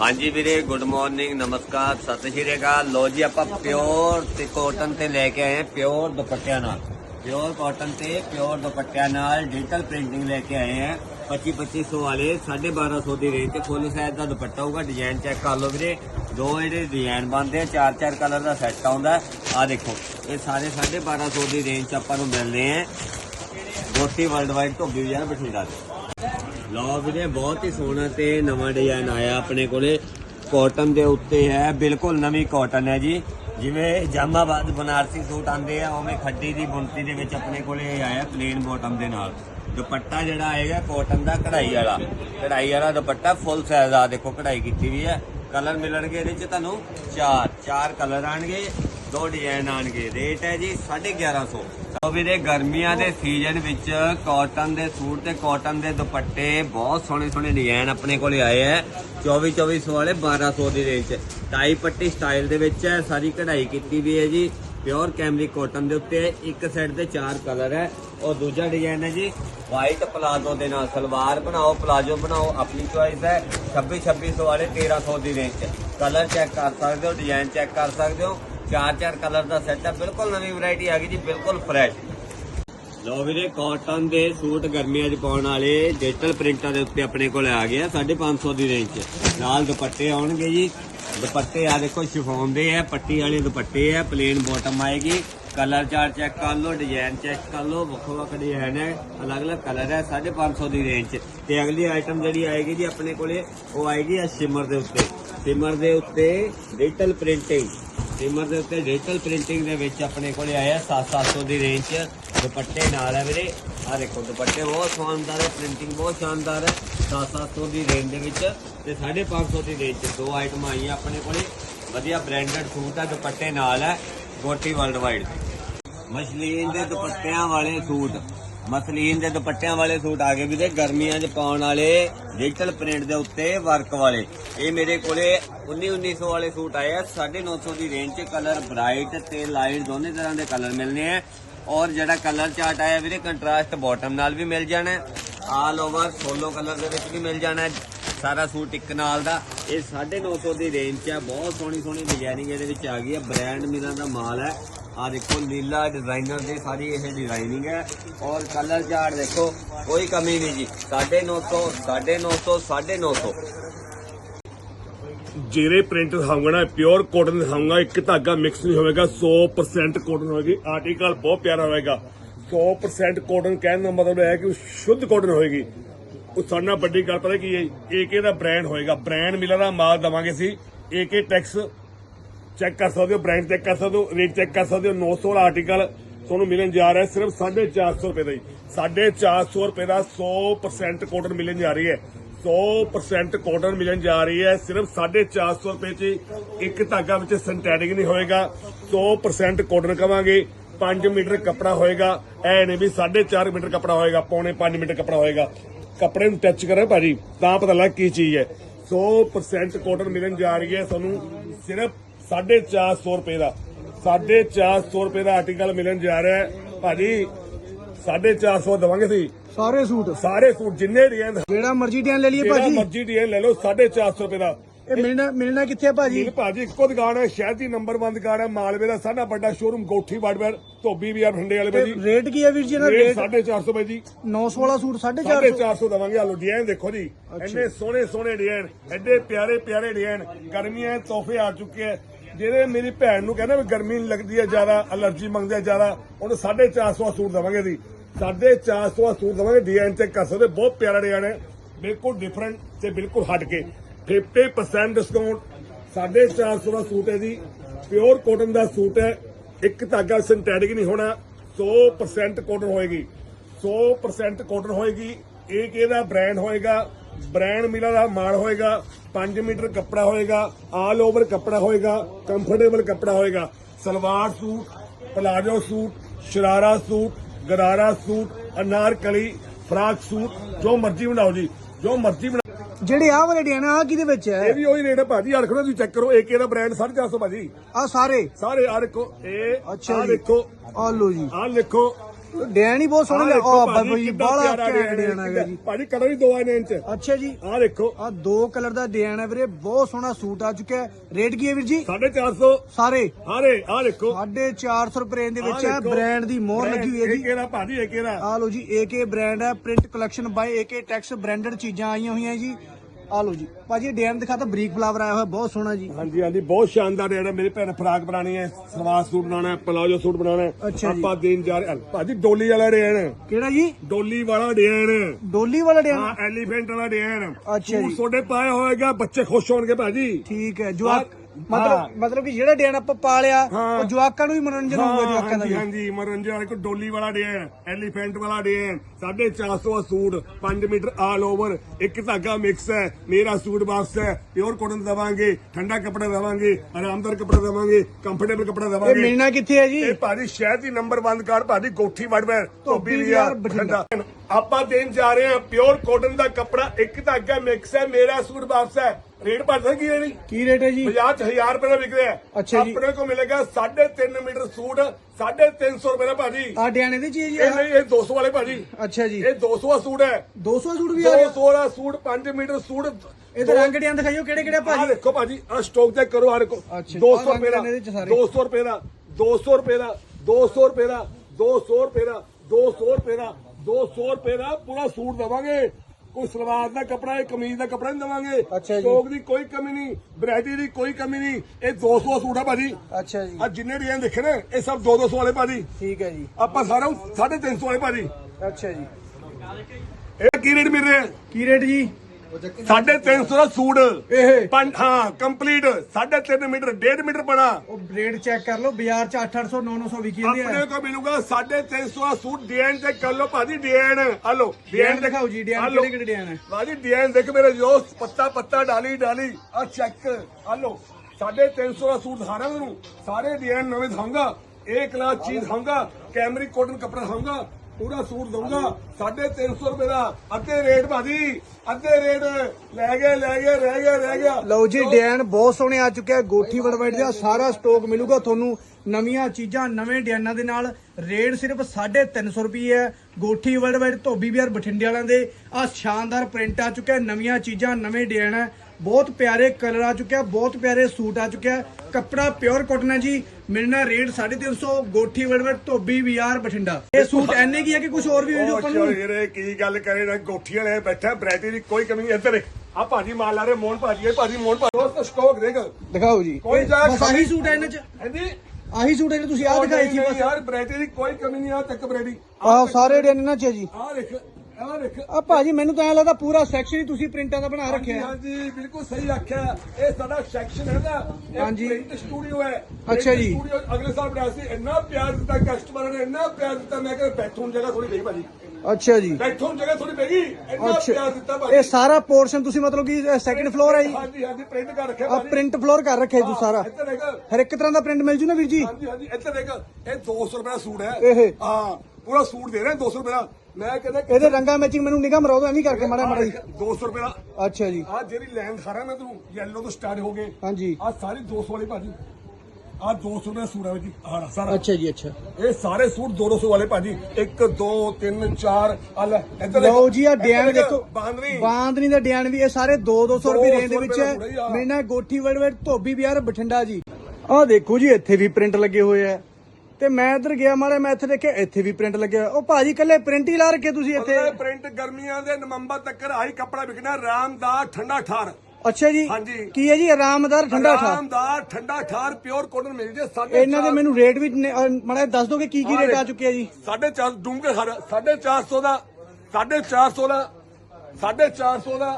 ਹਾਂਜੀ ਵੀਰੇ good morning ਨਮਸਕਾਰ, ਸਤਿ ਸ਼੍ਰੀ ਅਕਾਲ। ਲੋ ਜੀ, ਆਪਾਂ ਪਿਓਰ ਤੇ ਕਾਟਨ ਤੇ ਲੈ ਕੇ ਆਏ ਹਾਂ ਪਿਓਰ ਦੁਪੱਟਿਆਂ ਨਾਲ। ਪਿਓਰ ਕਾਟਨ ਤੇ ਪਿਓਰ ਦੁਪੱਟਿਆਂ ਨਾਲ ਡਿਜੀਟਲ ਪ੍ਰਿੰਟਿੰਗ ਲੈ ਕੇ ਆਏ ਹਾਂ। 25 2500 ਵਾਲੇ 1250 ਦੀ ਰੇਂਜ ਤੇ ਫੁੱਲ ਸਾਈਜ਼ ਦਾ ਦੁਪੱਟਾ ਹੋਊਗਾ। ਡਿਜ਼ਾਈਨ ਚੈੱਕ ਕਰ ਲਓ ਵੀਰੇ। ਦੋ ਜਿਹੜੇ ਡਿਜ਼ਾਈਨ ਬਣਦੇ ਆ ਚਾਰ ਚਾਰ ਕਲਰ ਦਾ ਸੈੱਟ ਆਉਂਦਾ। ਆ ਦੇਖੋ, ਇਹ ਸਾਰੇ 1250 ਦੀ ਰੇਂਜ ਚ ਆਪਾਂ ਨੂੰ ਮਿਲਦੇ ਆ। ਗੋਟੀ ਵਰਲਡ ਵਾਈਡ ਧੋਬੀ ਬਾਜ਼ਾਰ ਬਠਿੰਡਾ ਦੇ। ਲੋ ਵੀਰੇ, ਬਹੁਤ ਹੀ ਸੋਹਣਾ ਤੇ ਨਵਾਂ ਡਿਜ਼ਾਈਨ ਆਇਆ ਆਪਣੇ ਕੋਲੇ। ਕਾਟਨ ਦੇ ਉੱਤੇ ਹੈ, ਬਿਲਕੁਲ ਨਵੀਂ ਕਾਟਨ ਹੈ ਜੀ। ਜਿਵੇਂ ਜਾਮਾਬਾਦ ਬਨਾਰਸੀ ਸੂਟ ਆਂਦੇ ਆ, ਉਵੇਂ ਖੱਡੀ ਦੀ ਬੁਣਤੀ ਦੇ ਵਿੱਚ ਆਪਣੇ ਕੋਲੇ ਇਹ ਆਇਆ ਪਲੇਨ ਬਾਟਮ ਦੇ ਨਾਲ। ਦੁਪੱਟਾ ਜਿਹੜਾ ਆਏਗਾ ਕਾਟਨ ਦਾ ਕਢਾਈ ਵਾਲਾ। ਕਢਾਈ ਵਾਲਾ ਦੁਪੱਟਾ ਫੁੱਲ ਸਾਈਜ਼ ਆ, ਦੇਖੋ ਕਢਾਈ ਕੀਤੀ ਵੀ ਹੈ। ਕਲਰ ਮਿਲਣਗੇ ਇਹਦੇ ਚ ਤੁਹਾਨੂੰ, ਚਾਰ ਚਾਰ ਕਲਰ ਆਣਗੇ। ਦੋ ਡਿਜ਼ਾਈਨ ਆਣਗੇ ਰੇਟ ਹੈ ਜੀ 1150 ਲਓ ਵੀਰੇ, ਗਰਮੀਆਂ ਦੇ ਸੀਜ਼ਨ ਵਿੱਚ ਕਾਟਨ ਦੇ ਸੂਟ ਤੇ ਕਾਟਨ ਦੇ ਦੁਪੱਟੇ ਬਹੁਤ ਸੋਹਣੇ ਸੋਹਣੇ ਡਿਜ਼ਾਈਨ ਆਪਣੇ ਕੋਲੇ ਆਏ ਹੈ 24 2400 ਵਾਲੇ 1200 ਦੀ ਰੇਂਜ 'ਚ। ਟਾਈ ਪੱਟੀ ਸਟਾਈਲ ਦੇ ਵਿੱਚ ਹੈ ਸਾਰੀ ਕਢਾਈ ਕੀਤੀ ਵੀ ਹੈ ਜੀ। ਪਿਓਰ ਕੈਮਰਿਕ ਕਾਟਨ ਦੇ ਉੱਤੇ ਇੱਕ ਸਾਈਡ ਤੇ ਚਾਰ ਕਲਰ ਹੈ ਔਰ ਦੂਜਾ ਡਿਜ਼ਾਈਨ ਹੈ ਜੀ ਵਾਈਟ ਪਲਾਜ਼ੋ ਦੇ ਨਾਲ ਸਲਵਾਰ ਬਣਾਓ ਪਲਾਜ਼ੋ ਬਣਾਓ, ਆਪਣੀ ਚੋਇਸ ਹੈ 26 2600 ਵਾਲੇ 1300 ਦੀ ਰੇਂਜ 'ਚ। ਕਲਰ ਚੈੱਕ ਕਰ ਸਕਦੇ ਹੋ ਡਿਜ਼ਾਈਨ ਚੈੱਕ ਕਰ ਸਕਦੇ ਹੋ। ਚਾਰ ਚਾਰ ਕਲਰ ਦਾ ਸੈੱਟ ਹੈ ਬਿਲਕੁਲ ਨਵੀਂ ਵੈਰਾਈਟੀ ਆ ਗਈ ਜੀ, ਬਿਲਕੁਲ ਫਰੈਸ਼ ਲੋ ਵੀਰੇ ਕਾਟਨ ਦੇ ਸੂਟ ਗਰਮੀਆਂ 'ਚ ਪਾਉਣ ਵਾਲੇ ਡਿਜੀਟਲ ਪ੍ਰਿੰਟਾਂ ਦੇ ਉੱਤੇ ਆਪਣੇ ਕੋਲ ਆ ਗਿਆ 550 ਦੀ ਰੇਂਜ 'ਚ। ਨਾਲ ਦੁਪੱਟੇ ਆਉਣਗੇ ਜੀ। ਦੁਪੱਟੇ ਆ ਦੇਖੋ ਸ਼ਿਫੋਨ ਦੇ ਆ, ਪੱਟੀ ਵਾਲੇ ਦੁਪੱਟੇ ਆ ਪਲੇਨ ਬਾਟਮ ਆਏਗੀ। ਕਲਰ ਚਾਰ ਚੈੱਕ ਕਰ ਲਓ ਡਿਜ਼ਾਈਨ ਚੈੱਕ ਕਰ ਲਓ ਵੱਖੋ ਵੱਖ ਡਿਜ਼ਾਈਨ ਹੈ, ਅਲੱਗ-ਅਲੱਗ ਕਲਰ ਹੈ 550 ਦੀ ਰੇਂਜ 'ਚ। ਤੇ ਅਗਲੀ ਆਈਟਮ ਜਿਹੜੀ ਆਏਗੀ ਜੀ ਆਪਣੇ ਕੋਲੇ, ਉਹ ਆਏਗੀ ਆ ਸ਼ਿਮਰ ਦੇ ਉੱਤੇ। ਸ਼ਿਮਰ ਦੇ ਉੱਤੇ ਡਿਜੀਟਲ ਪ੍ਰਿੰਟਿੰਗ ਸਿਮਰ ਦੇ ਉੱਤੇ ਡਿਜੀਟਲ ਪ੍ਰਿੰਟਿੰਗ ਦੇ ਵਿੱਚ ਆਪਣੇ ਕੋਲੇ ਆਇਆ 7-700 ਦੀ ਰੇਂਜ 'ਚ ਦੁਪੱਟੇ ਨਾਲ ਹੈ ਵੀਰੇ। ਆ ਦੇਖੋ, ਦੁਪੱਟੇ ਬਹੁਤ ਸ਼ਾਨਦਾਰ ਹੈ ਪ੍ਰਿੰਟਿੰਗ ਬਹੁਤ ਸ਼ਾਨਦਾਰ ਹੈ। 7-700 ਦੀ ਰੇਂਜ ਦੇ ਵਿੱਚ ਤੇ 550 ਦੀ ਰੇਂਜ 'ਚ ਦੋ ਆਈਟਮਾਂ ਆਈਆਂ ਆਪਣੇ ਕੋਲੇ। ਵਧੀਆ ਬ੍ਰਾਂਡਡ ਸੂਟ ਹੈ, ਦੁਪੱਟੇ ਨਾਲ ਹੈ, ਗੋਟੀ ਵਰਲਡ ਵਾਈਡ ਮਸ਼ਲੀਨ ਦੇ ਦੁਪੱਟਿਆਂ ਵਾਲੇ ਸੂਟ। ਮਸਲੀਨ ਦੇ ਦੁਪੱਟਿਆਂ ਵਾਲੇ ਸੂਟ ਆ ਗਏ ਵੀਰੇ ਗਰਮੀਆਂ 'ਚ ਪਾਉਣ ਵਾਲੇ ਡਿਜੀਟਲ ਪ੍ਰਿੰਟ ਦੇ ਉੱਤੇ ਵਰਕ ਵਾਲੇ। ਇਹ ਮੇਰੇ ਕੋਲੇ 19 1900 ਵਾਲੇ ਸੂਟ ਆਏ ਆ 950 ਦੀ ਰੇਂਜ 'ਚ ਕਲਰ ਬ੍ਰਾਈਟ ਤੇ ਲਾਈਟ ਦੋਨੇ ਤਰ੍ਹਾਂ ਦੇ ਕਲਰ ਮਿਲਨੇ ਆ। ਔਰ ਜਿਹੜਾ ਕਲਰ ਚਾਰਟ ਆਇਆ ਵੀਰੇ ਕੰਟਰਾਸਟ ਬਾਟਮ ਨਾਲ ਵੀ ਮਿਲ ਜਾਣਾ ਆਲ ਓਵਰ ਸੋਲੋ ਕਲਰ ਦੇ ਵਿੱਚ ਵੀ ਮਿਲ ਜਾਣਾ ਸਾਰਾ ਸੂਟ ਇੱਕ ਨਾਲ ਦਾ। ਇਹ 950 ਦੀ ਰੇਂਜ 'ਚ ਆ, ਬਹੁਤ ਸੋਹਣੀ ਸੋਹਣੀ ਡਿਜ਼ਾਈਨਿੰਗ ਇਹਦੇ ਵਿੱਚ ਆ ਗਈ ਹੈ ਬ੍ਰਾਂਡ ਮਿਲਾਂ ਦਾ ਮਾਲ ਹੈ। ਆ ਦੇਖੋ ਨੀਲਾ ਡਿਜ਼ਾਈਨਰ ਦੀ ਸਾਰੀ ਇਹ ਡਿਜ਼ਾਈਨਿੰਗ ਹੈ। ਔਰ ਕਲਰ ਚਾਰਟ ਦੇਖੋ, ਕੋਈ ਕਮੀ ਨਹੀਂ ਜੀ। 950 950 950 ਜਿਹੜੇ ਪ੍ਰਿੰਟ ਦਿਖਾਉਂਗਾ ਪਿਓਰ ਕਾਟਨ ਦਿਖਾਉਂਗਾ, ਇੱਕ ਧਾਗਾ ਮਿਕਸ ਨਹੀਂ ਹੋਵੇਗਾ 100% ਕਾਟਨ ਹੋਵੇਗੀ। ਆਰਟੀਕਲ ਬਹੁਤ ਪਿਆਰਾ ਹੋਵੇਗਾ। 100% ਕਾਟਨ ਕਹਿਣ ਦਾ ਮਤਲਬ ਹੈ ਕਿ ਸ਼ੁੱਧ ਕਾਟਨ ਹੋਏਗੀ ਉਹ ਸਾਡੇ ਵੱਡੀ ਗੱਲ ਪਤਾ ਕੀ ਹੈ ਏਕੇ ਦਾ ਬ੍ਰਾਂਡ ਹੋਏਗਾ। ਬ੍ਰਾਂਡ ਮਿਲਰ ਦਾ ਮਾਲ ਦਵਾਂਗੇ ਸੀ ਏਕੇ ਟੈਕਸ ਚੈੱਕ ਕਰ ਸਕਦੇ ਹੋ, ਬ੍ਰਾਂਡ ਚੈੱਕ ਕਰ ਸਕਦੇ ਹੋ, ਰੇਟ ਚੈੱਕ ਕਰ ਸਕਦੇ ਹੋ 900 ਵਾਲਾ ਆਰਟੀਕਲ ਤੁਹਾਨੂੰ ਮਿਲਣ ਜਾ ਰਿਹਾ ਹੈ, ਸਿਰਫ 450 ਰੁਪਏ ਦਾ ਹੀ 450 ਰੁਪਏ ਦਾ 100% ਕਾਟਨ ਮਿਲਣ ਜਾ ਰਹੀ ਹੈ। 100% ਕਾਟਨ ਮਿਲਣ ਜਾ ਰਹੀ ਹੈ, ਸਿਰਫ 450 ਰੁਪਏ ਚ ਇੱਕ ਧਾਗਾ ਵਿੱਚ ਸਿੰਥੈਟਿਕ ਨਹੀਂ ਹੋਏਗਾ। 100% ਕਾਟਨ ਕਵਾਂਗੇ 5 ਮੀਟਰ ਕੱਪੜਾ ਹੋਏਗਾ ਐ ਨਹੀਂ ਵੀ 4.5 ਮੀਟਰ ਕੱਪੜਾ ਹੋਏਗਾ, ਪੌਣੇ 5 ਮੀਟਰ ਕੱਪੜਾ ਹੋਏਗਾ। ਕੱਪੜੇ ਨੂੰ ਟੱਚ ਕਰਾਂ ਭਾਜੀ, ਤਾਂ ਪਤਾ ਲੱਗ ਕੀ ਚੀਜ਼ ਹੈ। 100% ਕਾਟਨ ਮਿਲਣ ਜਾ ਰਹੀ ਹੈ ਤੁਹਾਨੂੰ, ਸਿਰਫ 450 ਰੁਪਏ ਦਾ 450 ਰੁਪਏ ਦਾ ਆਰਟੀਕਲ ਮਿਲਣ ਜਾ ਰਿਹਾ ਹੈ। ਭਾਜੀ 450 ਦਵਾਂਗੇ ਸੀ ਸਾਰੇ ਸੂਟ। ਸਾਰੇ ਸੂਟ ਜਿੰਨੇ ਡਿਜ਼ਾਈਨ ਜਿਹੜਾ ਮਰਜ਼ੀ ਡਿਜ਼ਾਈਨ ਲੈ ਲਈਏ ਜਿਹੜਾ ਭਾਜੀ। ਮਰਜ਼ੀ ਡਿਜ਼ਾਈਨ ਲੈ ਲਓ 450 ਰੁਪਏ ਦਾ। ਇਹ ਮਿਲਣਾ ਮਿਲਣਾ ਕਿੱਥੇ ਆ ਭਾਜੀ? ਇਹ ਭਾਜੀ ਇੱਕੋ ਦੁਕਾਨ ਹੈ ਸ਼ਹਿਰ ਦੀ ਨੰਬਰ 1 ਦੁਕਾਨ ਹੈ ਮਾਲਵੇ ਦਾ ਸਾਡਾ ਵੱਡਾ ਸ਼ੋਰੂਮ ਗੋਠੀ ਵਾਰਡਵੇਅਰ ਧੋਬੀ ਵੀ ਆ ਬਠਿੰਡੇ ਵਾਲੇ ਭਾਜੀ। ਰੇਟ ਕੀ ਹੈ ਵੀਰ ਜੀ ਇਹਦਾ? ਰੇਟ ਰੇਟ 450 ਰੁਪਏ ਜੀ 900 ਵਾਲਾ ਸੂਟ 450 450 ਦਵਾਂਗੇ ਆਲੂ। ਡਿਜ਼ਾਈਨ ਦੇਖੋ ਜੀ। ਇੰਨੇ ਸੋਹਣੇ ਸੋਹਣੇ ਡਿਜ਼ਾਈਨ ਐਡੇ ਪਿਆਰੇ ਪਿਆਰੇ ਡਿਜ਼ਾਈਨ ਗਰਮੀਆਂ ਤੋਹਫੇ ਆ ਚੁੱਕੇ ਹੈ। ਜਿਹੜੇ ਮੇਰੀ ਭੈਣ ਨੂੰ ਕਹਿੰਦਾ ਵੀ ਗਰਮੀ ਨਹੀਂ ਲੱਗਦੀ ਹੈ, ਜ਼ਿਆਦਾ ਅਲਰਜੀ ਮੰਗਦੇ ਆ, ਜ਼ਿਆਦਾ, ਉਹਨੂੰ 450 ਦਾ ਸੂਟ ਦਵਾਂਗੇ ਜੀ। 450 ਦਾ ਸੂਟ ਦਵਾਂਗੇ ਡਿਜ਼ਾਈਨ ਚੈੱਕ ਕਰ ਸਕਦੇ ਬਹੁਤ ਪਿਆਰਾ ਡਿਜ਼ਾਈਨ ਹੈ ਬਿਲਕੁਲ ਡਿਫਰੈਂਟ ਤੇ ਬਿਲਕੁਲ ਹਟ ਕੇ। 50% ਡਿਸਕਾਊਂਟ 450 ਦਾ ਸੂਟ ਹੈ ਜੀ। ਪਿਓਰ ਕੋਟਨ ਦਾ ਸੂਟ ਹੈ, ਇੱਕ ਧਾਗਾ ਸਿੰਥੈਟਿਕ ਨਹੀਂ ਹੋਣਾ 100% ਕੋਟਨ ਹੋਏਗੀ। 100% ਕੋਟਨ ਹੋਏਗੀ ਇੱਕ ਇਹਦਾ ਬ੍ਰਾਂਡ ਹੋਏਗਾ? ਬ੍ਰਾਂਡ ਮਿਲਾ ਦਾ ਮਾਲ ਹੋਏਗਾ 5 ਮੀਟਰ ਕੱਪੜਾ ਹੋਏਗਾ ਆਲ ਓਵਰ ਕੱਪੜਾ ਹੋਏਗਾ ਕੰਫਰਟੇਬਲ ਕੱਪੜਾ ਹੋਏਗਾ। Salwar suit palazzo suit sharara suit gharara suit Anarkali frock suit ਜੋ ਮਰਜ਼ੀ ਬਣਾਓ ਜੀ ਜੋ ਮਰਜ਼ੀ ਬਣਾ ਜਿਹੜੇ ਆਹ ਵਾਲੇ ਡਿਜ਼ਾਈਨ ਆ ਕਿਹਦੇ ਵਿੱਚ ਹੈ? ਇਹ ਵੀ ਉਹੀ ਰੇਟ ਹੈ ਭਾਜੀ ਆ ਰੱਖੋ ਤੁਸੀਂ ਚੈੱਕ ਕਰੋ ਏਕੇ ਦਾ ਬ੍ਰਾਂਡ 450 ਭਾਜੀ। ਆ ਸਾਰੇ? ਸਾਰੇ ਆ ਦੇਖੋ ਇਹ ਅੱਛਾ ਆ ਜੀ। ਦੇਖੋ ਆ ਲੋ ਜੀ। ਆ ਲਿਖੋ ਡਿਜ਼ਾਈਨ ਹੀ ਬਹੁਤ ਸੋਹਣੇ ਦੇਖੋ ਉਹ ਬਾਬਾ ਜੀ ਬੜਾ ਘੈਂਟ ਡਿਜ਼ਾਈਨ ਹੈਗਾ ਜੀ। ਭਾਜੀ ਕਲਰ ਵੀ ਦੋ ਆਏ ਨੇ ਇੰਚ ਅੱਛਾ ਜੀ। ਆਹ ਦੇਖੋ। ਆ ਦੋ ਕਲਰ ਦਾ ਡਿਜ਼ਾਈਨ ਹੈ ਵੀਰੇ ਬਹੁਤ ਸੋਹਣਾ ਸੂਟ ਆ ਚੁੱਕਿਆ ਹੈ। ਰੇਟ ਕੀ ਹੈ ਵੀਰ ਜੀ? 450 ਸਾਰੇ। ਹਾਰੇ ਆਹ ਦੇਖੋ। 450 ਰੁਪਏ ਦੇ ਵਿੱਚ ਹੈ। ਬ੍ਰਾਂਡ ਦੀ ਮੋਹਰ ਲੱਗੀ ਹੋਈ ਹੈ ਜੀ। ਕਿਹੜਾ ਭਾਜੀ ਇਹ ਕਿਹੜਾ ਆ ਲਓ ਜੀ AK ਬ੍ਰਾਂਡ ਹੈ। Print collection by AK Tex branded ਚੀਜ਼ਾਂ ਆਈਆਂ ਹੋਈਆਂ ਜੀ। ਆ ਲਓ ਜੀ ਭਾਜੀ ਡਿਜ਼ਾਈਨ ਦਿਖਾ ਤਾਂ ਬਰੀਕ ਫਲਾਵਰ ਆਇਆ ਹੋਇਆ ਬਹੁਤ ਸੋਹਣਾ ਜੀ ਹਾਂਜੀ ਹਾਂਜੀ ਬਹੁਤ ਸ਼ਾਨਦਾਰ ਜਿਹੜਾ ਮੇਰੇ ਭੈਣ ਫਰਾਕ ਬਣਾਣੀ ਹੈ ਸਲਵਾਰ ਸੂਟ ਬਣਾਉਣਾ ਹੈ ਪਲਾਜੋ ਸੂਟ ਬਣਾਉਣਾ ਹੈ ਅੱਛਾ ਜੀ। ਆਪਾਂ ਦੇਣ ਜਾ ਰਹੇ ਹਾਂ। ਭਾਜੀ ਡੋਲੀ ਵਾਲਾ ਡਿਜ਼ਾਈਨ ਕਿਹੜਾ ਜੀ ਡੋਲੀ ਵਾਲਾ ਡਿਜ਼ਾਈਨ ਡੋਲੀ ਵਾਲਾ ਡਿਜ਼ਾਈਨ ਹਾਂ ਐਲੀਫੈਂਟ ਵਾਲਾ ਡਿਜ਼ਾਈਨ ਅੱਛਾ ਜੀ। ਸੂਟ ਤੁਹਾਡੇ ਪਾਇਆ ਹੋਏਗਾ ਬੱਚੇ ਖੁਸ਼ ਹੋਣਗੇ ਭਾਜੀ ਠੀਕ ਹੈ ਜਵਾਕ। ਮਤਲਬ ਮਤਲਬ ਕਿ ਜਿਹੜਾ ਡਿਜ਼ਾਈਨ ਆਪਾਂ ਪਾ ਲਿਆ ਹਾਂ। ਉਹ ਜਵਾਕਾਂ ਨੂੰ ਵੀ ਮਨੋਰੰਜਨ ਹੋਊਗਾ ਜਵਾਕਾਂ ਦਾ ਹਾਂਜੀ ਮਨੋਰੰਜਨ ਵਾਲੇ ਕੋ ਡੋਲੀ ਵਾਲਾ ਡਿਜ਼ਾਈਨ ਐਲੀਫੈਂਟ ਵਾਲਾ ਡਿਜ਼ਾਈਨ 450 ਦਾ ਸੂਟ 5 ਮੀਟਰ ਆਲ ਓਵਰ ਇੱਕ ਧਾਗਾ ਮਿਕਸ ਹੈ ਮੇਰਾ ਸੂਟ ਬਾਕਸ ਹੈ ਪਿਓਰ ਕਾਟਨ ਦਵਾਂਗੇ ਠੰਡਾ ਕੱਪੜਾ ਦਵਾਂਗੇ ਆਰਾਮਦਾਰ ਕੱਪੜਾ ਦਵਾਂਗੇ ਕੰਫਰਟੇਬਲ ਕੱਪੜਾ ਇਹ ਦਵਾਂਗੇ। ਮਿਲਣਾ ਕਿੱਥੇ ਹੈ ਜੀ? ਇਹ ਭਾਜੀ ਸ਼ਹਿਰ ਦੀ ਨੰਬਰ 1 ਕਾਰ ਭਾਜੀ ਗੋਠੀ ਵੜਵੈਰ ਧੋਬੀ ਵਿਆਰ ਵਿਆਰ, ਬਠਿੰਡਾ। ਆਪਾਂ ਦੇਣ ਜਾ ਰਹੇ ਹਾਂ ਪਿਓਰ ਕਾਟਨ ਦਾ ਕੱਪੜਾ ਇੱਕ ਧਾਗਾ ਮਿਕਸ ਹੈ ਮੇਰਾ ਸੂਟ ਬਾਕਸ ਹੈ। ਰੇਟ ਭਾਜੀ ਕੀ ਜੀ ਕੀ ਰੇਟ ਹੈ ਜੀ 50000 ਰੁਪਏ ਦਾ ਵਿਕ ਰਿਹਾ ਹੈ ਅੱਛਾ ਜੀ। ਆਪਣੇ ਕੋ ਮਿਲੇਗਾ 3.5 ਮੀਟਰ ਸੂਟ 350 ਰੁਪਏ ਦਾ ਭਾਜੀ ਆ ਡਿਜ਼ਾਈਨ ਦੇ ਚੀਜ਼ ਇਹ? ਨਹੀਂ ਇਹ 200 ਵਾਲੇ ਭਾਜੀ ਅੱਛਾ ਜੀ ਇਹ 200 ਦਾ ਸੂਟ ਹੈ 200 ਸੂਟ ਵੀ ਆ ਗਿਆ 200 ਦਾ ਸੂਟ 5 ਮੀਟਰ ਸੂਟ ਇਹਦੇ ਰੰਗ ਡਿਜ਼ਾਈਨ ਦਿਖਾਈਓ ਕਿਹੜੇ ਕਿਹੜੇ ਆ ਭਾਜੀ ਦੇਖੋ ਭਾਜੀ ਆ ਸਟਾਕ ਚੈੱਕ ਕਰੋ ਦੇਖੋ ਅੱਛਾ, 200 ਆਹ ਰੁਪਏ ਦਾ ਰੰਗ ਇਹਦੇ ਚ ਸਾਰੇ। 200 ਰੁਪਏ ਦਾ 200 ਰੁਪਏ ਦਾ 200 ਰੁਪਏ ਦਾ 200 ਰੁਪਏ ਦਾ 200 ਰੁਪਏ ਦਾ 200 ਰੁਪਏ ਦਾ ਪੂਰਾ ਸੂਟ ਦਵਾਂਗੇ ਕੋਈ ਸਲਵਾਰ ਦਾ ਕੱਪੜਾ ਹੈ ਕਮੀਜ਼ ਦਾ ਕੱਪੜਾ ਨਹੀਂ ਦਵਾਂਗੇ। ਜੀ। ਸਟਾਕ ਦੀ ਕੋਈ ਕਮੀ ਨਹੀਂ ਵੈਰਾਈਟੀ ਦੀ ਕੋਈ ਕਮੀ ਨਹੀਂ ਇਹ 200 ਦਾ ਸੂਟ ਆ ਭਾਜੀ। ਅੱਛਾ ਜੀ। ਆ ਜਿੰਨੇ ਡਿਜ਼ਾਈਨ ਦੇਖੇ ਨੇ ਇਹ ਸਭ 200 ਵਾਲੇ ਭਾਜੀ। ਠੀਕ ਹੈ ਜੀ। ਆਪਾਂ ਸਾਰਾ 350 ਵਾਲੇ ਭਾਜੀ। ਅੱਛਾ ਜੀ। ਇਹ ਕੀ ਰੇਟ ਮਿਲ ਰਿਹਾ? ਕੀ ਰੇਟ ਜੀ? 350 ਦਾ ਸੂਟ। ਇਹ। ਪੰਜ ਹਾਂ ਕੰਪਲੀਟ 3.5 ਮੀਟਰ 1.5 ਮੀਟਰ ਬਣਾ। ਉਹ ਰੇਟ ਚੈੱਕ ਕਰ ਲਓ ਬਾਜ਼ਾਰ ਚ 8-800 900 ਵਿਕੀ ਜਾਂਦੇ ਆਪਣੇ ਆ ਕੋ ਮਿਲੂਗਾ 350 ਦਾ ਸੂਟ ਡਿਜ਼ਾਈਨ ਤੇ ਕਰ ਲਓ ਭਾਜੀ ਡਿਜ਼ਾਈਨ ਹਲੋ ਡਿਜ਼ਾਈਨ ਦਿਖਾਓ ਜੀ ਡਿਜ਼ਾਈਨ ਕਿਹੜੇ ਕਿਹੜੇ ਡਿਜ਼ਾਈਨ ਹੈ ਭਾਜੀ ਡਿਜ਼ਾਈਨ ਦੇਖ ਮੇਰੇ ਜੋ ਪੱਤਾ ਪੱਤਾ ਡਾਲੀ ਡਾਲੀ। ਆ ਚੈੱਕ ਹਲੋ 350 ਦਾ ਸੂਟ ਦਿਖਾਣਾ ਮੈਨੂੰ ਸਾਰੇ ਡਿਜ਼ਾਈਨ ਨਵੇਂ ਦਿਖਾਉਂਗਾ ਇੱਕ ਕਲਾਸ ਚੀਜ਼ ਦਿਖਾਉਂਗਾ ਕੈਮਰਿਕ ਕਾਟਨ ਕੱਪੜਾ ਦਿਖਾਉਂਗਾ ਪੂਰਾ ਸੂਟ ਦਊਂਗਾ। 350 ਰੁਪਏ ਦਾ। ਅੱਧੇ ਰੇਟ ਭਾਜੀ ਅੱਧੇ ਰੇਟ। ਲੈ ਗਏ ਲੈ ਗਏ ਰਹਿ ਗਿਆ ਰਹਿ ਗਿਆ। ਲਓ ਜੀ ਡਿਜ਼ਾਈਨ ਬਹੁਤ ਸੋਹਣੇ ਆ ਚੁੱਕੇ ਆ। ਗੋਠੀ ਵੜਵਾਈਟ ਦਾ ਸਾਰਾ ਸਟਾਕ ਮਿਲੂਗਾ ਤੁਹਾਨੂੰ। ਨਵੀਆਂ ਚੀਜ਼ਾਂ ਨਵੇਂ ਡਿਜ਼ਾਈਨਾਂ ਦੇ ਨਾਲ। ਰੇਟ ਸਿਰਫ 350 ਰੁਪਏ ਹੈ। ਗੋਠੀ ਵਰਲਡਵਾਈਡ ਧੋਬੀ ਬਿਹਾਰ ਬਠਿੰਡੇ ਵਾਲਿਆਂ ਦੇ। ਆ ਸ਼ਾਨਦਾਰ ਪ੍ਰਿੰਟ ਆ ਚੁੱਕਿਆ। ਨਵੀਆਂ ਚੀਜ਼ਾਂ ਨਵੇਂ ਡਿਜ਼ਾਈਨ ਬਹੁਤ ਪਿਆਰੇ ਕਲਰ ਆ ਚੁੱਕਿਆ ਬਹੁਤ ਪਿਆਰੇ ਸੂਟ ਆ ਚੁੱਕਿਆ ਕੱਪੜਾ ਪਿਓਰ ਕਾਟਨ ਹੈ ਜੀ। ਮਿਲਣਾ ਰੇਟ 350 ਗੋਠੀ ਵਰਲਡਵਾਈਡ ਧੋਬੀ ਬਿਹਾਰ ਬਠਿੰਡਾ। ਇਹ ਸੂਟ ਐਨੇ ਕੀ ਹੈ ਕਿ ਕੁਝ ਹੋਰ ਵੀ ਹੋਏ ਜੋ ਆਪਾਂ ਨੂੰ? ਕੀ ਗੱਲ ਕਰੇ ਨਾ ਗੋਠੀਆਂ ਲੈ ਬੈਠਾ ਵੈਰਾਈਟੀ ਦੀ ਕੋਈ ਕਮੀ ਨਹੀਂ ਇੱਧਰ ਆ ਭਾਜੀ ਮਾਲ ਲਾ ਰਹੇ ਮੋਹਨ ਭਾਜੀ ਇਹ ਭਾਜੀ ਮੋਹਨ ਭਾਜੀ। ਦੋਸਤ ਸਟਾਕ ਦੇਖ। ਦਿਖਾਓ ਜੀ। ਕੋਈ ਜਾ ਬਸ ਆਹੀ ਸੂਟ ਹੈ ਇਹਨਾਂ ਚ। ਹਾਂਜੀ? ਆਹੀ ਸੂਟ ਹੈ ਜਿਹੜੇ ਤੁਸੀਂ ਆਹ ਦਿਖਾਏ ਸੀ ਬਸ। ਯਾਰ ਵੈਰਾਈਟੀ ਦੀ ਕੋਈ ਕਮੀ ਨਹੀਂ ਆ ਤੱਕ ਵੈਰਾਈਟੀ। ਆਹ ਸਾਰੇ ਡਿਜ਼ਾਈਨ ਇਹਨਾਂ ਚ ਹੈ ਜੀ। ਆ ਦੇਖ। ਆ ਦੇਖ। ਆ ਭਾਜੀ ਮੈਨੂੰ ਤਾਂ ਐ ਲੱਗਦਾ ਪੂਰਾ ਸੈਕਸ਼ਨ ਹੀ ਤੁਸੀਂ ਪ੍ਰਿੰਟਾਂ ਦਾ ਬਣਾ ਰੱਖਿਆ। ਹੈ। ਹਾਂਜੀ ਬਿਲਕੁਲ ਸਹੀ ਆਖਿਆ। ਇਹ ਸਾਡਾ ਸੈਕਸ਼ਨ ਹੈ ਨਾ ਇਹ ਹਾਂਜੀ। ਪ੍ਰਿੰਟ ਸਟੂਡੀਓ ਹੈ। ਅੱਛਾ ਜੀ। ਸਟੂਡੀਓ ਅਗਲੇ ਸਾਲ ਬਣਾ ਸੀ। ਇੰਨਾ ਪਿਆਰ ਦਿੱਤਾ ਕਸਟਮਰ ਨੇ ਇੰਨਾ ਪਿਆਰ ਦਿੱਤਾ। ਮੈਂ ਕਿਹਾ ਬੈਠਣ ਜਗ੍ਹਾ ਥੋੜੀ ਗਈ ਭਾਜੀ। ਅੱਛਾ ਜੀ। ਬੈਠਣ ਜਗ੍ਹਾ ਥੋੜੀ ਪੈਗੀ ਇੰਨਾ ਪਿਆਰ ਦਿੱਤਾ ਭਾਜੀ। ਇਹ ਸਾਰਾ ਪੋਰਸ਼ਨ ਤੁਸੀਂ ਮਤਲਬ ਕਿ ਸੈਕੰਡ ਫਲੋਰ ਹੈ ਜੀ ਹਾਂਜੀ ਹਾਂਜੀ ਪ੍ਰਿੰਟ ਕਰ ਰੱਖਿਆ ਆ ਪ੍ਰਿੰਟ ਫਲੋਰ ਕਰ ਰੱਖਿਆ ਜੀ ਸਾਰਾ। ਇੱਧਰ ਦੇਖ। ਹਰ ਇੱਕ ਤਰ੍ਹਾਂ ਦਾ ਪ੍ਰਿੰਟ ਮਿਲ ਜੂ ਨਾ ਵੀਰ ਜੀ? ਹਾਂਜੀ ਹਾਂਜੀ ਇੱਧਰ ਦੇਖ। ਇਹ 200 ਰੁਪਏ ਦਾ ਸੂਟ ਹੈ। ਇਹ। ਹਾਂ ਪੂਰਾ ਸੂਟ ਦੇ ਰਹੇ 200 ਰੁਪਏ ਦਾ। ਮੈਂ ਕਹਿੰਦਾ ਇਹਦੇ ਰੰਗਾਂ ਮੈਚਿੰਗ ਮੈਨੂੰ ਨਿਗਾਹ ਮਰਾਓ ਐਵੇਂ ਕਰਕੇ ਮਾੜਾ ਮਾੜਾ ਜੀ 200 ਰੁਪਏ ਦਾ ਅੱਛਾ ਜੀ। ਆ ਜਿਹੜੀ ਲਾਈਨ ਖਾਰਾ ਮੈਂ ਤੈਨੂੰ ਯੈਲੋ ਤੋਂ ਸਟਾਰਟ ਹੋ ਗਏ। ਹਾਂਜੀ। ਆ ਸਾਰੀ 200 ਵਾਲੀ ਭਾਜੀ। ਆ 200 ਰੁਪਏ ਦਾ ਸੂਟ ਜੀ ਆਹ ਸਾਰਾ। ਅੱਛਾ ਜੀ ਅੱਛਾ। ਇਹ ਸਾਰੇ ਸੂਟ 200 ਵਾਲੇ ਭਾਜੀ। 1 2 3 4 ਆ ਲੈ ਇੱਧਰ ਦੇਖ। ਲਓ ਜੀ ਆ ਡਿਜ਼ਾਈਨ ਇੱਧਰ ਦੇਖ, ਦੇਖੋ। ਬਾਂਦਰੀ। ਬਾਂਦਨੀ ਦਾ ਡਿਜ਼ਾਈਨ ਵੀ ਇਹ ਸਾਰੇ 2-200 ਰੁਪਏ ਰੇਂਜ ਦੇ ਵਿੱਚ ਰੁਪਏ ਦਾ ਪੂਰਾ ਹੀ ਹੈ ਆ। ਮੇਰੇ ਨਾਲ ਗੋਠੀ ਵੜਵੜ ਧੋਬੀ ਬਿਹਾਰ ਬਠਿੰਡਾ ਜੀ। ਆਹ ਦੇਖੋ ਜੀ ਇੱਥੇ ਵੀ ਪ੍ਰਿੰਟ ਲੱਗੇ ਹੋਏ ਆ। ਤੇ ਮੈਂ ਇੱਧਰ ਗਿਆ ਮਾੜਾ ਮੈਂ ਇੱਥੇ ਦੇਖਿਆ ਇੱਥੇ ਵੀ ਪ੍ਰਿੰਟ ਲੱਗੇ ਹੋਏ ਉਹ ਭਾਜੀ ਕੱਲੇ ਪ੍ਰਿੰਟ ਹੀ ਲਾ ਰੱਖੇ ਤੁਸੀਂ ਇੱਥੇ। ਇੱਥੇ ਪ੍ਰਿੰਟ ਗਰਮੀਆਂ ਦੇ ਨਵੰਬਰ ਤੱਕ ਆਹੀ ਕੱਪੜਾ ਵਿਕਣਾ ਰਾਮਦਾਰ ਠੰਡਾ ਠਾਰ। ਅੱਛਾ ਜੀ। ਹਾਂਜੀ। ਕੀ ਹੈ ਜੀ ਆਰਾਮਦਾਰ ਠੰਡਾ ਠਾ ਰਾਮਦਾਰ ਠੰਡਾ ਠਾਰ ਪਿਓਰ ਕਾਟਨ ਮਿਲ ਜੇ ਸਾਡੇ ਇਹਨਾਂ ਦੇ ਮੈਨੂੰ ਰੇਟ ਵੀ ਮਾੜਾ ਦੱਸ ਦੋਗੇ ਕੀ ਕੀ ਰੇਟ ਆ ਚੁੱਕੇ ਆ ਜੀ? 450 ਡੂੰਘੇ ਖਰ 450 ਦਾ 450 ਦਾ 450 ਦਾ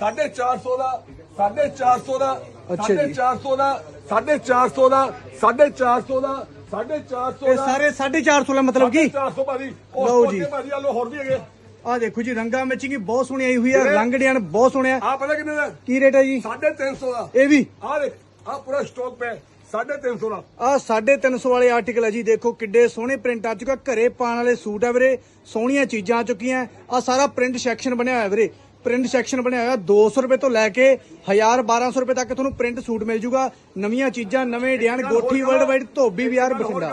450 ਦਾ 450 ਦਾ ਅੱਛਾ ਜੀ। 450 ਦਾ 450 ਦਾ 450 ਦਾ 450 ਇਹ ਦਾ ਸਾਰੇ 450 ਲਾ ਮਤਲਬ ਕੀ? 400 ਭਾਜੀ। ਲਓ ਜੀ। ਭਾਜੀ ਆ ਲੋ ਹੋਰ ਵੀ ਹੈਗੇ। ਆ ਦੇਖੋ ਜੀ ਰੰਗਾਂ ਮੈਚਿੰਗ ਬਹੁਤ ਸੋਹਣੀ ਆਈ ਹੋਈ ਹੈ ਰੰਗ ਡਿਜ਼ਾਈਨ ਬਹੁਤ ਸੋਹਣੇ ਆ। ਆ ਪਤਾ ਕਿੰਨੇ ਦਾ? ਕੀ ਰੇਟ ਹੈ ਜੀ? 350 ਦਾ। ਇਹ ਵੀ? ਆ ਦੇਖ ਆ ਪੂਰਾ ਸਟਾਕ ਪਿਆ 350 ਦਾ। ਆ 350 ਵਾਲੇ ਆਰਟੀਕਲ ਹੈ ਜੀ ਦੇਖੋ ਕਿੱਡੇ ਸੋਹਣੇ ਪ੍ਰਿੰਟ ਆ ਚੁੱਕਾ ਘਰੇ ਪਾਉਣ ਵਾਲੇ ਸੂਟ ਆ ਵੀਰੇ ਸੋਹਣੀਆਂ ਚੀਜ਼ਾਂ ਆ ਚੁੱਕੀਆਂ। ਆ ਸਾਰਾ ਪ੍ਰਿੰਟ ਸੈਕਸ਼ਨ ਬਣਿਆ ਹੋਇਆ ਵੀਰੇ। ਪ੍ਰਿੰਟ ਸੈਕਸ਼ਨ ਬਣਿਆ ਹੋਇਆ 200 ਰੁਪਏ ਤੋਂ ਲੈ ਕੇ 1000 1200 ਰੁਪਏ ਤੱਕ ਤੁਹਾਨੂੰ ਪ੍ਰਿੰਟ ਸੂਟ ਮਿਲ ਜੂਗਾ। ਨਵੀਆਂ ਚੀਜ਼ਾਂ ਨਵੇਂ design Gothi world wide Dhobi ਵਿਆਰ Bathinda.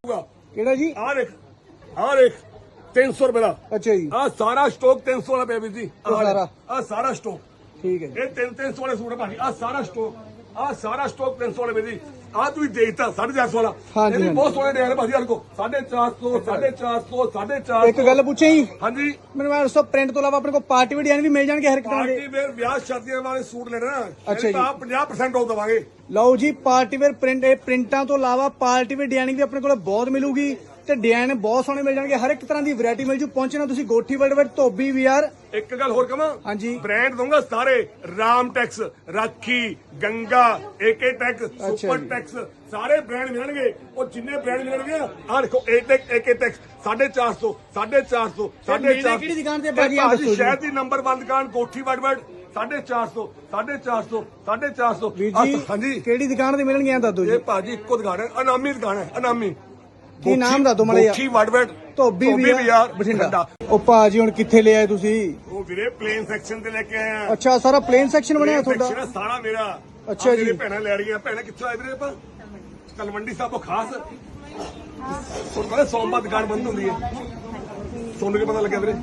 ਕਿਹੜਾ ਜੀ? ਆ ਦੇਖ ਆ ਦੇਖ 300 ਰੁਪਏ ਦਾ। ਅੱਛਾ ਜੀ। ਆ ਸਾਰਾ ਸਟਾਕ 300 ਵਾਲਾ ਪਿਆ ਵੀਰ ਜੀ। ਇਹ ਸਾਰਾ? ਆ ਸਾਰਾ ਸਟਾਕ ਠੀਕ ਹੈ ਇਹ 300 ਵਾਲੇ ਸੂਟ ਆ ਭਾਜੀ ਆ ਸਾਰਾ ਸਟਾਕ ਆ ਸਾਰਾ ਸਟਾਕ 300 ਵਾਲੇ ਜੀ ਆ ਤੁਸੀਂ ਦੇਖਤਾ 450 ਵਾਲਾ। ਹਾਂਜੀ, ਇਹ ਵੀ। ਬਹੁਤ ਸੋਹਣੇ ਡਿਜ਼ਾਈਨ ਭਾਜੀ ਹਰ ਕੋ 450 450 450 ਇੱਕ ਗੱਲ ਪੁੱਛੇ ਜੀ? ਹਾਂਜੀ। ਮੈਨੂੰ ਮੈਂ ਦੱਸੋ ਪ੍ਰਿੰਟ ਤੋਂ ਇਲਾਵਾ ਆਪਣੇ ਕੋਲ ਪਾਰਟੀ ਵੀ ਡਿਜ਼ਾਈਨ ਵੀ ਮਿਲ ਜਾਣਗੇ ਹਰ ਇੱਕ ਤਰ੍ਹਾਂ ਦੇ? ਪਾਰਟੀ ਵੇਅਰ ਵਿਆਹ ਸ਼ਾਦੀਆਂ ਵਾਲੇ ਸੂਟ ਲੈਣਾ ਨਾ ਅੱਛਾ ਜੀ। ਤਾਂ 50% ਆਫ ਦਵਾਂਗੇ। ਲਓ ਜੀ ਪਾਰਟੀ ਵੇਅਰ ਪ੍ਰਿੰਟ ਇਹ ਪ੍ਰਿੰਟਾਂ ਤੋਂ ਇਲਾਵਾ ਪਾਰਟੀ ਵੇਅਰ ਡਿਜ਼ਾਈਨਿੰਗ ਵੀ ਆਪਣੇ ਕੋਲ ਬਹੁਤ ਮਿਲੂਗੀ। ਤੇ ਡਿਜ਼ਾਈਨ ਬਹੁਤ ਸੋਹਣੇ ਮਿਲ ਜਾਣਗੇ। ਹਰ ਇੱਕ ਤਰ੍ਹਾਂ ਦੀ ਵੈਰਾਈਟੀ ਮਿਲ ਜੂ। ਪਹੁੰਚਣਾ ਤੁਸੀਂ ਗੋਠੀ ਵਰਡ ਵਰਡ ਧੋਬੀ ਵੀਆਰ ਇੱਕ ਗੱਲ ਹੋਰ ਕਹਾਂ ਹਾਂਜੀ। ਬ੍ਰਾਂਡ ਦਊਂਗਾ ਸਾਰੇ। Ram Tex Rakhi Ganga AK Tex super. Tex ਸਾਰੇ ਬ੍ਰਾਂਡ ਮਿਲਣਗੇ। ਉਹ ਜਿੰਨੇ ਬ੍ਰਾਂਡ ਮਿਲਣਗੇ ਆ ਦੇਖੋ ਏਟੈਕ ਏਕੇ ਟੈਕਸ 450 450 ਮਿਲਣੇ ਕਿਹੜੀ ਦੁਕਾਨ ਤੇ ਭਾਜੀ ਆਹ ਦੱਸੋ। ਸ਼ਹਿਰ ਦੀ ਨੰਬਰ 1 ਦੁਕਾਨ ਕੋਠੀ ਵੜਵੜ 450 450 450 ਵੀਰ ਜੀ ਹਾਂਜੀ। ਕਿਹੜੀ ਦੁਕਾਨ ਤੇ ਮਿਲਣਗੇ ਆ ਦੱਸੋ ਜੀ। ਇਹ ਭਾਜੀ ਇੱਕੋ ਦੁਕਾਨ ਹੈ ਅਨਾਮੀ ਦੁਕਾਨ ਹੈ ਅਨਾਮੀ। ਕੀ ਨਾਮ ਦੱਸ ਦਿਓ ਮਾੜਾ ਜਿਹਾ। ਕੋਠੀ ਵੜਵੜ ਧੋਬੀ ਬਾਜ਼ਾਰ ਵੀਆਰ ਬਠਿੰਡਾ। ਉਹ ਭਾਜੀ ਹੁਣ ਕਿੱਥੇ ਲੈ ਆਏ ਤੁਸੀਂ? ਉਹ ਵੀਰੇ ਪਲੇਨ ਸੈਕਸ਼ਨ ਤੇ ਲੈ ਕੇ ਆਏ ਆ। ਅੱਛਾ ਸਾਰਾ ਪਲੇਨ ਸੈਕਸ਼ਨ ਬਣਿਆ ਤੁਹਾਡਾ? ਸੈਕਸ਼ਨ ਸਾਰਾ ਮੇਰਾ। ਅੱਛਾ ਜੀ। ਮੇਰੇ ਭੈਣਾਂ ਲੈ ਰਹੀਆਂ। ਭੈਣਾਂ ਕਿੱਥੋਂ ਆਏ ਵੀਰੇ ਆਪਾਂ? ਤਲਵੰਡੀ ਸਾਹਿਬੋਂ ਖਾਸ। ਹੁਣ ਪਤਾ ਸੋਮਵਾਰ ਦੁਕਾਨ ਬੰਦ ਹੁੰਦੀ ਹੈ। ਤੁਹਾਨੂੰ ਕੀ ਪਤਾ ਲੱਗਿਆ ਵੀਰੇ।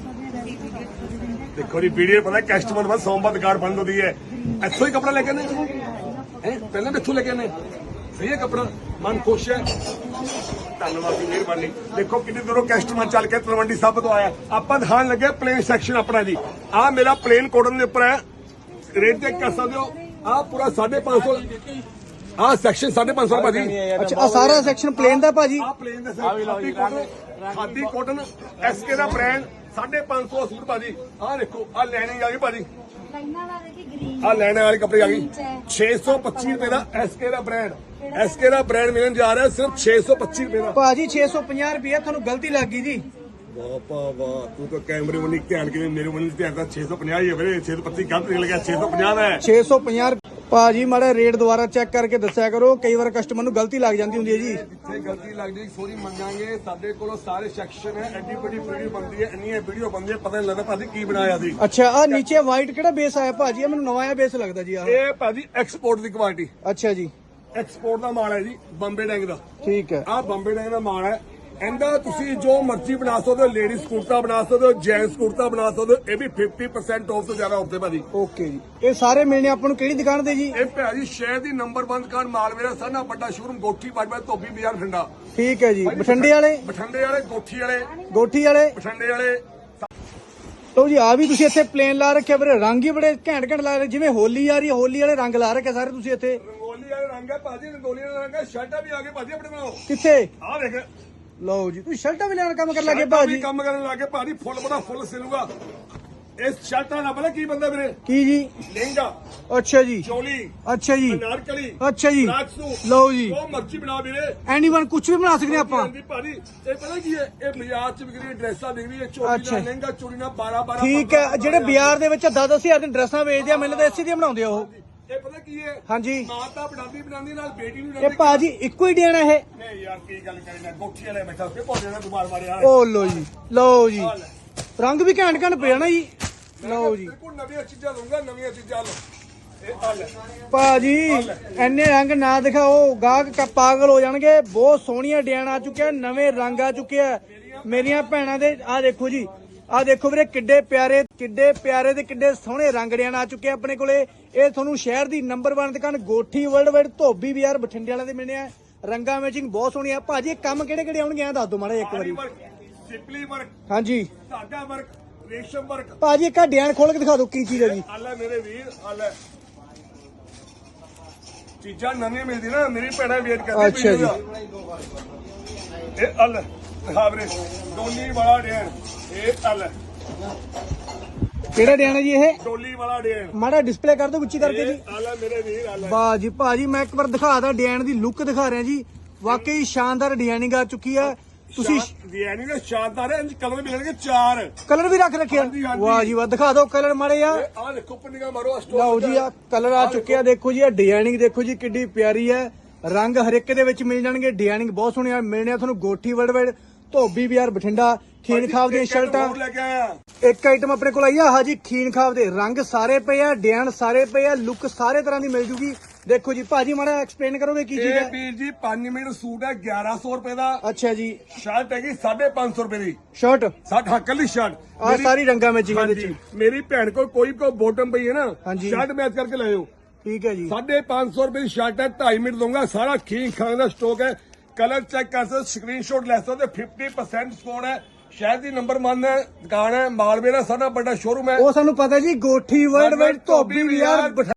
ਦੇਖੋ ਜੀ ਵੀਡੀਓ ਪਤਾ ਕਸਟਮਰ ਬਾਅਦ ਸੋਮਵਾਰ ਦੁਕਾਨ ਬੰਦ ਹੁੰਦੀ ਹੈ। ਇੱਥੋਂ ਹੀ ਕਪੜਾ ਲੈ ਕੇ ਆਨੇ ਹੈ? ਪਹਿਲਾਂ ਵੀ ਇੱਥੋਂ ਲੈ ਕੇ ਆਨੇ ਸਹੀ ਹੈ ਕਪੜਾ? ਮਨ ਖੁਸ਼ ਹੈ। ਧੰਨਵਾਦ ਜੀ ਮਿਹਰਬਾਨੀ। ਦੇਖੋ ਕਿੰਨੇ ਦੂਰੋਂ ਕਸਟਮਰ ਚੱਲ ਕੇ ਤਲਵੰਡੀ ਸਾਹਿਬ ਤੋਂ ਆਇਆ। ਆਪਾਂ ਦਿਖਾਣ ਲੱਗੇ ਪਲੇਨ ਸੈਕਸ਼ਨ ਆਪਣਾ ਜੀ। ਆਹ ਮੇਰਾ ਪਲੇਨ ਕੋਟਨ ਦੇ ਉੱਪਰ ਹੈ। ਰੇਟ ਚੈੱਕ ਕਰ ਸਕਦੇ ਹੋ। ਆਹ ਪੂਰਾ 550 ਆਹ ਸੈਕਸ਼ਨ 550 ਭਾਜੀ ਅੱਛਾ ਆ ਸਾਰਾ ਸੈਕਸ਼ਨ ਪਲੇਨ ਦਾ ਭਾਜੀ? ਆਹ ਪਲੇਨ ਦਾ khadi cotton khadi cotton SK ਦਾ ਬ੍ਰਾਂਡ 550 ਸੂਟ ਭਾਜੀ। ਆਹ ਦੇਖੋ ਆਹ ਲੈਣੀ ਆ ਗਈ ਭਾਜੀ। ਲਾਈਨਾਂ ਵਾਲੇ ਦੀ ਗ੍ਰੀਨ ਆਹ ਲੈਣੇ ਵਾਲੀ ਕੱਪੜੇ ਆ ਗਈ 625 ਰੁਪਏ ਦਾ ਐਸਕੇ ਦਾ ਬ੍ਰਾਂਡ ਐਸਕੇ ਦਾ ਬ੍ਰਾਂਡ ਮਿਲਣ ਜਾ ਰਿਹਾ ਸਿਰਫ 625 ਰੁਪਏ ਦਾ। ਭਾਜੀ 650 ਰੁਪਏ ਤੁਹਾਨੂੰ ਗਲਤੀ ਲੱਗ ਗਈ ਜੀ। ਵਾਹ ਵਾਹ ਵਾਹ ਤੂੰ ਤਾਂ ਕੈਮਰੇ ਵੱਲ ਧਿਆਨ ਕਿਵੇਂ ਮੇਰੇ ਵੱਲ ਧਿਆਨ ਤਾਂ 650 ਹੀ ਹੈ ਵੀਰੇ 625 ਗਲਤ ਨਿਕਲ ਗਿਆ 650 ਦਾ ਹੈ। 650 ਭਾਜੀ ਮਾੜਾ ਰੇਟ ਦੁਬਾਰਾ ਚੈੱਕ ਕਰਕੇ ਦੱਸਿਆ ਕਰੋ ਕਈ ਵਾਰ ਕਸਟਮਰ ਨੂੰ ਗਲਤੀ ਲੱਗ ਜਾਂਦੀ ਹੁੰਦੀ ਹੈ ਜੀ। ਜਿੱਥੇ ਗਲਤੀ ਲੱਗਦੀ ਸੋਰੀ ਮੰਗਾਂਗੇ ਸਾਡੇ ਕੋਲੋਂ ਸਾਰੇ ਸੈਕਸ਼ਨ ਹੈ ਐਡੀ ਵੱਡੀ ਵੀਡੀਓ ਬਣਦੀ ਹੈ ਇੰਨੀਆਂ ਵੀਡੀਓ ਬਣਦੀ ਹੈ ਪਤਾ ਨਹੀਂ ਲੱਗਦਾ ਭਾਜੀ ਕੀ ਬਣਾਇਆ ਸੀ। ਅੱਛਾ ਆ ਨੀਚੇ ਵਾਈਟ ਕਿਹੜਾ ਬੇਸ ਆਇਆ ਭਾਜੀ? ਇਹ ਮੈਨੂੰ ਨਵਾਂ ਆ ਬੇਸ ਲੱਗਦਾ ਜੀ ਆ ਇਹ ਭਾਜੀ ਐਕਸਪੋਰਟ ਦੀ ਕੁਆਲਿਟੀ ਅੱਛਾ ਜੀ। ਐਕਸਪੋਰਟ ਦਾ ਮਾਲ ਹੈ ਜੀ ਬੰਬੇ ਡੈਂਗ ਦਾ। ਠੀਕ ਹੈ। ਆਹ ਬੰਬੇ ਡੈਂਗ ਦਾ ਮਾਲ ਹੈ। ਇਹਦਾ ਤੁਸੀਂ ਜੋ ਮਰਜ਼ੀ ਬਣਾ ਸਕਦੇ ਹੋ ਲੇਡੀਜ਼ ਕੁੜਤਾ ਬਣਾ ਸਕਦੇ ਹੋ ਜੈਂਟਸ ਕੁੜਤਾ ਬਣਾ ਸਕਦੇ ਹੋ ਇਹ ਵੀ 50% ਆਫ ਤੋਂ ਜ਼ਿਆਦਾ ਆਫ ਤੇ ਭਾਜੀ। ਓਕੇ ਜੀ। ਇਹ ਸਾਰੇ ਮਿਲਣੇ ਆਪਾਂ ਨੂੰ ਕਿਹੜੀ ਦੁਕਾਨ ਤੇ ਜੀ? ਇਹ ਭਾਜੀ ਸ਼ਹਿਰ ਦੀ ਨੰਬਰ 1 ਦੁਕਾਨ ਮਾਲਵੇਰਾ ਸਾਨਾ ਵੱਡਾ ਸ਼ੋਰੂਮ ਗੋਠੀ ਬਾਜਵਾ ਧੋਬੀ ਬਾਜ਼ਾਰ ਠੰਡਾ ਠੀਕ ਹੈ ਜੀ। ਬਠਿੰਡੇ ਵਾਲੇ? ਬਠਿੰਡੇ ਵਾਲੇ ਗੋਠੀ ਵਾਲੇ। ਗੋਠੀ ਵਾਲੇ? ਬਠਿੰਡੇ ਵਾਲੇ। ਲਓ ਜੀ ਆ ਵੀ ਤੁਸੀਂ ਇੱਥੇ ਪਲੇਨ ਲਾ ਰੱਖਿਆ ਵੀਰੇ। ਰੰਗ ਹੀ ਬੜੇ ਘੈਂਟ ਘੈਂਟ ਲਾ ਰਹੇ। ਜਿਵੇਂ ਹੋਲੀ ਆ ਰਹੀ ਹੋਲੀ ਵਾਲੇ ਰੰਗ ਲਾ ਰੱਖੇ ਸਾਰੇ ਤੁਸੀਂ ਇੱਥੇ। ਰੰਗੋਲੀ ਵਾਲੇ ਰੰਗ ਹੈ ਭਾਜੀ ਰੰਗੋਲੀ ਵਾਲੇ ਰੰਗ ਹੈ ਸ਼ਰਟਾਂ ਵੀ ਆ ਗਏ ਭਾਜੀ ਆਪਣੇ ਕੋਲ ਕਿੱਥੇ? ਆਹ ਦੇਖ ਲਓ ਜੀ ਤੁਸੀਂ ਸ਼ਰਟਾਂ ਵੀ ਲੈਣ ਕੰਮ ਕਰਨ ਲੱਗੇ ਸ਼ਰਟਾਂ ਵੀ ਭਾਜੀ? ਕੰਮ ਕਰਨ ਲੱਗੇ ਭਾਜੀ ਫੁੱਲ ਬੜਾ ਫੁੱਲ ਸਿਲੂਗਾ। ਇਸ ਸ਼ਰਟਾਂ ਨਾਲ ਪਤਾ ਕੀ ਬੰਦਾ ਵੀਰੇ? ਕੀ ਜੀ? ਲਹਿੰਗਾ ਅੱਛਾ ਜੀ। ਚੋਲੀ ਅੱਛਾ ਜੀ। ਅਨਾਰਕਲੀ ਅੱਛਾ ਜੀ। ਲਓ ਜੀ। ਜੋ ਮਰਜ਼ੀ ਬਣਾ ਵੀਰੇ। ਐਨੀਵਨ ਕੁਝ ਵੀ ਬਣਾ ਸਕਦੇ ਆਪਾਂ? ਹਾਂਜੀ ਭਾਜੀ ਇਹ ਪਤਾ ਕੀ ਹੈ? ਇਹ ਬਾਜ਼ਾਰ ਚ ਵਿਕਰੀ ਡਰੈਸਾਂ ਵਿਕਰੀ ਹੈ ਚੋਲੀ ਅੱਛਾ। ਨਾਲ ਲਹਿੰਗਾ ਚੋਲੀ ਨਾਲ 12 12 ਠੀਕ ਹੈ ਜਿਹੜੇ ਬਾਜ਼ਾਰ ਦੇ ਵਿੱਚ 10 ਹਜ਼ਾਰ ਦੀਆਂ ਡਰੈਸਾਂ ਵੇਚਦੇ ਆ ਮੈਨੂੰ ਤਾਂ ਇਸੇ ਦੀਆਂ ਬਣਾਉਂਦੇ ਆ ਉਹ। ਇਹ ਪਤਾ ਕੀ ਹੈ? ਹਾਂਜੀ। ਮਾਤਾ ਬਣਾਉਂਦੀ ਬਣਾਉਂਦੀ ਨਾਲ ਬੇਟੀ ਨੂੰ ਇਹ ਬਣਾਉਂਦੀ ਭਾਜੀ ਇੱਕੋ ਹੀ ਡਿਆਣਾ ਇਹ। ਨਹੀਂ ਯਾਰ ਕੀ ਗੱਲ ਕਰੀ ਨਾ ਗੋਠੀ ਵਾਲੇ ਬੈਠਾ ਉੱਤੇ ਭੋਲੇ ਨਾਲ ਦੁਬਾਰ ਮਾਰੇ ਯਾਰ ਓ ਲਓ ਜੀ ਲਓ ਜੀ। ਰੰਗ ਵੀ ਘੈਂਟ ਘੈਂਟ ਪਿਆ ਨਾ ਜੀ। ਲਓ ਜੀ। ਬਿਲਕੁਲ ਨਵੀਆਂ ਚੀਜ਼ਾਂ ਲਊਂਗਾ ਨਵੀਆਂ ਚੀਜ਼ਾਂ ਲਓ। ਇਹ ਆ ਲੈ। ਭਾਜੀ ਐਨੇ ਰੰਗ ਨਾ ਦਿਖਾਓ। ਗਾਹਕ ਪਾਗਲ ਹੋ ਜਾਣਗੇ। ਬਹੁਤ ਸੋਹਣੀਆਂ ਡਿਆਣ ਆ ਚੁੱਕਿਆ ਨਵੇਂ ਰੰਗ ਆ ਚੁੱਕਿਆ ਮੇਰੀਆਂ ਭੈਣਾਂ ਦੇ ਆ ਦੇਖੋ ਜੀ। ਆ ਦੇਖੋ ਵੀਰੇ ਕਿੱਡੇ ਪਿਆਰੇ ਕਿੱਡੇ ਪਿਆਰੇ ਤੇ ਕਿੱਡੇ ਸੋਹਣੇ ਰੰਗ ਡਿਆਣ ਆ ਚੁੱਕੇ ਆਪਣੇ ਕੋਲੇ। ਇਹ ਤੁਹਾਨੂੰ ਸ਼ਹਿਰ ਦੀ ਨੰਬਰ 1 ਦੁਕਾਨ ਗੋਠੀ ਵਰਲਡ ਵਾਈਡ ਧੋਬੀ ਬਾਜ਼ਾਰ ਬਠਿੰਡੇ ਵਾਲੇ ਦੇ ਮਿਲਣੇ ਆ। ਰੰਗਾਂ ਮੈਚਿੰਗ ਬਹੁਤ ਸੋਹਣੀ ਆ ਭਾਜੀ ਇਹ ਕੰਮ ਕਿਹੜੇ ਕਿਹੜੇ ਆਉਣਗੇ? ਆ ਦੱਸ ਦਿਓ ਮਾੜਾ ਜਿਹਾ ਇੱਕ ਵਾਰੀ। ਸਿਪਲੀ ਵਰਕ ਹਾਂਜੀ। ਧਾਗਾ ਵਰਕ ਰੇਸ਼ਮ ਵਰਕ ਭਾਜੀ ਇੱਕ ਡਿਆਣ ਖੋਲ ਕੇ ਦਿਖਾ ਦਿਓ ਕੀ ਚੀਜ਼ ਹੈ ਜੀ। ਆ ਲੈ ਮੇਰੇ ਵੀਰ ਆ ਲੈ। ਚੀਜ਼ਾਂ ਨਵੀਆਂ ਮਿਲਦੀ ਨਾ ਮੇਰੀ ਭੈਣਾਂ ਵੇਟ ਕਰਦੀ ਅੱਛਾ ਜੀ। ਇਹ ਅਲ ਖਾਵਰੇ ਡੋਲੀ ਵਾਲਾ ਡੇਣ ਇਹ ਅਲ ਕਿਹੜਾ ਡਿਆਣ ਹੈ ਜੀ ਇਹ? ਡੋਲੀ ਵਾਲਾ ਡੇਣ ਮਾੜਾ ਡਿਸਪਲੇ ਕਰ ਦਿਓ ਉੱਚੀ ਕਰਕੇ ਜੀ ਆ ਲੈ ਮੇਰੇ ਵੀਰ ਆ। ਲੈ ਵਾਹ ਜੀ ਭਾਜੀ ਮੈਂ ਇੱਕ ਵਾਰ ਦਿਖਾਦਾ ਡਿਜ਼ਾਈਨ ਦੀ ਲੁੱਕ ਦਿਖਾ ਰਿਹਾ ਜੀ। ਵਾਕਈ ਸ਼ਾਨਦਾਰ ਡਿਜ਼ਾਈਨਿੰਗ ਆ ਚੁੱਕੀ ਆ। ਤੁਸੀਂ ਡਿਜ਼ਾਈਨਿੰਗ ਦੇ ਸ਼ਾਨਦਾਰ ਹੈ ਇੰਜ ਕਲਰ ਮਿਲਣਗੇ ਚਾਰ। ਕਲਰ ਵੀ ਰੱਖ ਰੱਖਿਆ ਹਾਂਜੀ, ਹਾਂਜੀ। ਵਾਹ ਜੀ ਵਾਹ ਦਿਖਾ ਦਿਓ ਕਲਰ ਮਾੜੇ ਆ ਆ ਦੇਖੋ ਪੰਨਿਗਾ ਮਾਰੋ ਆ ਸਟੋਰ ਲਓ ਜੀ ਆ। ਕਲਰ ਆ ਚੁੱਕਿਆ ਦੇਖੋ। ਜੀ ਆ ਡਿਜ਼ਾਈਨਿੰਗ ਦੇਖੋ ਜੀ ਕਿੱਡੀ ਪਿਆਰੀ ਹੈ ਰੰਗ ਹਰ ਇੱਕ ਦੇ ਵਿੱਚ ਮਿਲ ਜਾਣਗੇ। ਡਿਜ਼ਾਈਨਿੰਗ ਬਹੁਤ ਸੋਹਣੀ ਆ ਮਿਲਣੇ ਆ ਤੁਹਾਨੂੰ ਗੋਠੀ ਵਰਡ ਧੋਬੀ ਬਾਜ਼ਾਰ ਬਠਿੰਡਾ ਖੀਨ ਖਾਬ ਦੀਆਂ ਸ਼ਰਟਾਂ ਲੈ ਕੇ ਆਇਆ। ਇੱਕ ਆਈਟਮ ਆਪਣੇ ਕੋਲ ਆਈ ਆ ਹਾਜੀ ਖੀਨ ਖਾਬ ਦੇ। ਰੰਗ ਸਾਰੇ ਪਏ ਆ ਡਿਜ਼ਾਈਨ ਸਾਰੇ ਪਏ ਆ ਲੁੱਕ ਸਾਰੇ ਤਰ੍ਹਾਂ ਦੀ ਮਿਲ ਜੂਗੀ। ਦੇਖੋ ਜੀ ਭਾਜੀ ਮਾੜਾ ਐਕਸਪਲੇਨ ਕਰੋਗੇ ਕੀ ਚੀਜ਼ ਇਹ ਹੈ ਵੀਰ ਜੀ 5 ਮੀਟਰ ਸੂਟ ਹੈ 1100 ਰੁਪਏ ਦਾ। ਅੱਛਾ ਜੀ। ਸ਼ਰਟ ਹੈਗੀ 550 ਰੁਪਏ ਦੀ। ਸ਼ਰਟ? ਸਾਡ ਹੱਕਲੀ ਸ਼ਰਟ। ਆ ਸਾਰੀ ਰੰਗਾਂ ਵਿੱਚ ਵਿੱਚ। ਮੇਰੀ ਭੈਣ ਕੋਲ ਕੋਈ ਕੋ ਬੋਟਮ ਪਈ ਹੈ ਨਾ ਹਾਂਜੀ। ਸ਼ਰਟ ਮੈਚ ਕਰਕੇ ਲਾਇਓ ਠੀਕ ਹੈ ਜੀ। 550 ਰੁਪਏ ਦੀ ਸ਼ਰਟ ਹੈ 2.5 ਮਿੰਟ ਦਊਂਗਾ ਸਾਰਾ ਖੀਂ ਖਾਂ ਦਾ ਸਟਾਕ ਹੈ। ਕਲਰ ਚੈੱਕ ਕਰ ਸਕਦੇ ਸਕਰੀਨਸ਼ਾਟ ਲੈ ਸਕਦੇ ਹੋ, 50% ਸਕੋਰ ਹੈ। ਸ਼ਹਿਰ ਦੀ ਨੰਬਰ 1 ਹੈ ਦੁਕਾਨ ਹੈ ਮਾਲਵੇ ਦਾ ਸਾਡਾ ਵੱਡਾ ਸ਼ੋਰੂਮ ਹੈ। ਉਹ ਸਾਨੂੰ ਪਤਾ ਜੀ ਗੋਠੀ ਵਰਲਡ ਵਾਈਡ ਧੋਬੀ ਯਾਰ